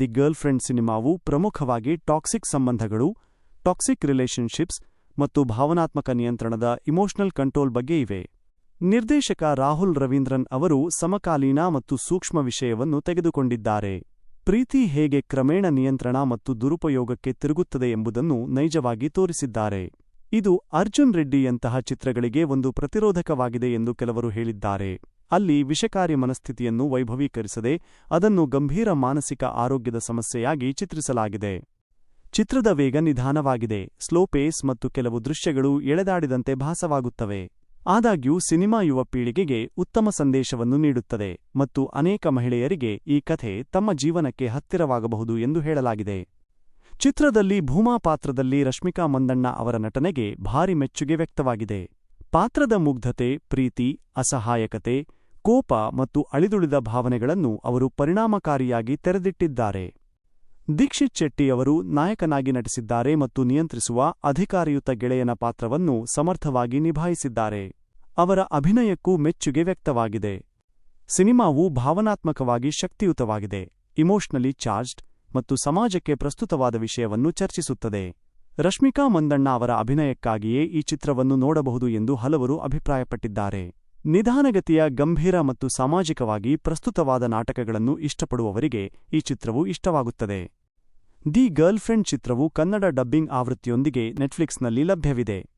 The girlfriend ಸಿನಿಮಾವು ಪ್ರಮುಖವಾಗಿ toxic ಸಂಬಂಧಗಳು, toxic relationships ಮತ್ತು ಭಾವನಾತ್ಮಕ ನಿಯಂತ್ರಣದ ಇಮೋಷನಲ್ ಕಂಟ್ರೋಲ್ ಬಗ್ಗೆ ಇವೆ. ನಿರ್ದೇಶಕ ರಾಹುಲ್ ರವೀಂದ್ರನ್ ಅವರು ಸಮಕಾಲೀನ ಮತ್ತು ಸೂಕ್ಷ್ಮ ವಿಷಯವನ್ನು ತೆಗೆದುಕೊಂಡಿದ್ದಾರೆ. ಪ್ರೀತಿ ಹೇಗೆ ಕ್ರಮೇಣ ನಿಯಂತ್ರಣ ಮತ್ತು ದುರುಪಯೋಗಕ್ಕೆ ತಿರುಗುತ್ತದೆ ಎಂಬುದನ್ನು ನೈಜವಾಗಿ ತೋರಿಸಿದ್ದಾರೆ. ಇದು ಅರ್ಜುನ್ ರೆಡ್ಡಿಯಂತಹ ಚಿತ್ರಗಳಿಗೆ ಒಂದು ಪ್ರತಿರೋಧಕವಾಗಿದೆ ಎಂದು ಕೆಲವರು ಹೇಳಿದ್ದಾರೆ. ಅಲ್ಲಿ ವಿಷಕಾರಿ ಮನಸ್ಥಿತಿಯನ್ನು ವೈಭವೀಕರಿಸದೆ ಅದನ್ನು ಗಂಭೀರ ಮಾನಸಿಕ ಆರೋಗ್ಯದ ಸಮಸ್ಯೆಯಾಗಿ ಚಿತ್ರಿಸಲಾಗಿದೆ. ಚಿತ್ರದ ವೇಗ ನಿಧಾನವಾಗಿದೆ, ಸ್ಲೋ ಪೇಸ್ ಮತ್ತು ಕೆಲವು ದೃಶ್ಯಗಳು ಎಳೆದಾಡಿದಂತೆ ಭಾಸವಾಗುತ್ತವೆ. ಆದಾಗ್ಯೂ ಸಿನಿಮಾ ಯುವ ಪೀಳಿಗೆಗೆ ಉತ್ತಮ ಸಂದೇಶವನ್ನು ನೀಡುತ್ತದೆ ಮತ್ತು ಅನೇಕ ಮಹಿಳೆಯರಿಗೆ ಈ ಕಥೆ ತಮ್ಮ ಜೀವನಕ್ಕೆ ಹತ್ತಿರವಾಗಬಹುದು ಎಂದು ಹೇಳಲಾಗಿದೆ. ಚಿತ್ರದಲ್ಲಿ ಭೂಮಾ ಪಾತ್ರದಲ್ಲಿ ರಶ್ಮಿಕಾ ಮಂದಣ್ಣ ಅವರ ನಟನೆಗೆ ಭಾರಿ ಮೆಚ್ಚುಗೆ ವ್ಯಕ್ತವಾಗಿದೆ. ಪಾತ್ರದ ಮುಗ್ಧತೆ, ಪ್ರೀತಿ, ಅಸಹಾಯಕತೆ ಕೋಪ ಮತ್ತು ಅಳಿದುಳಿದ ಭಾವನೆಗಳನ್ನು ಅವರು ಪರಿಣಾಮಕಾರಿಯಾಗಿ ತೆರೆದಿಟ್ಟಿದ್ದಾರೆ. ದೀಕ್ಷಿತ್ ಶೆಟ್ಟಿ ಅವರು ನಾಯಕನಾಗಿ ನಟಿಸಿದ್ದಾರೆ ಮತ್ತು ನಿಯಂತ್ರಿಸುವ ಅಧಿಕಾರಿಯುತ ಗೆಳೆಯನ ಪಾತ್ರವನ್ನು ಸಮರ್ಥವಾಗಿ ನಿಭಾಯಿಸಿದ್ದಾರೆ. ಅವರ ಅಭಿನಯಕ್ಕೂ ಮೆಚ್ಚುಗೆ ವ್ಯಕ್ತವಾಗಿದೆ. ಸಿನಿಮಾವು ಭಾವನಾತ್ಮಕವಾಗಿ ಶಕ್ತಿಯುತವಾಗಿದೆ. ಇಮೋಷನಲಿ ಚಾರ್ಜ್ಡ್ ಮತ್ತು ಸಮಾಜಕ್ಕೆ ಪ್ರಸ್ತುತವಾದ ವಿಷಯವನ್ನು ಚರ್ಚಿಸುತ್ತದೆ. ರಶ್ಮಿಕಾ ಮಂದಣ್ಣ ಅವರ ಅಭಿನಯಕ್ಕಾಗಿಯೇ ಈ ಚಿತ್ರವನ್ನು ನೋಡಬಹುದು ಎಂದು ಹಲವರು ಅಭಿಪ್ರಾಯಪಟ್ಟಿದ್ದಾರೆ. ನಿಧಾನಗತಿಯ, ಗಂಭೀರ ಮತ್ತು ಸಾಮಾಜಿಕವಾಗಿ ಪ್ರಸ್ತುತವಾದ ನಾಟಕಗಳನ್ನು ಇಷ್ಟಪಡುವವರಿಗೆ ಈ ಚಿತ್ರವು ಇಷ್ಟವಾಗುತ್ತದೆ. ದಿ ಗರ್ಲ್ಫ್ರೆಂಡ್ ಚಿತ್ರವು ಕನ್ನಡ ಡಬ್ಬಿಂಗ್ ಆವೃತ್ತಿಯೊಂದಿಗೆ ನೆಟ್ಫ್ಲಿಕ್ಸ್ನಲ್ಲಿ ಲಭ್ಯವಿದೆ.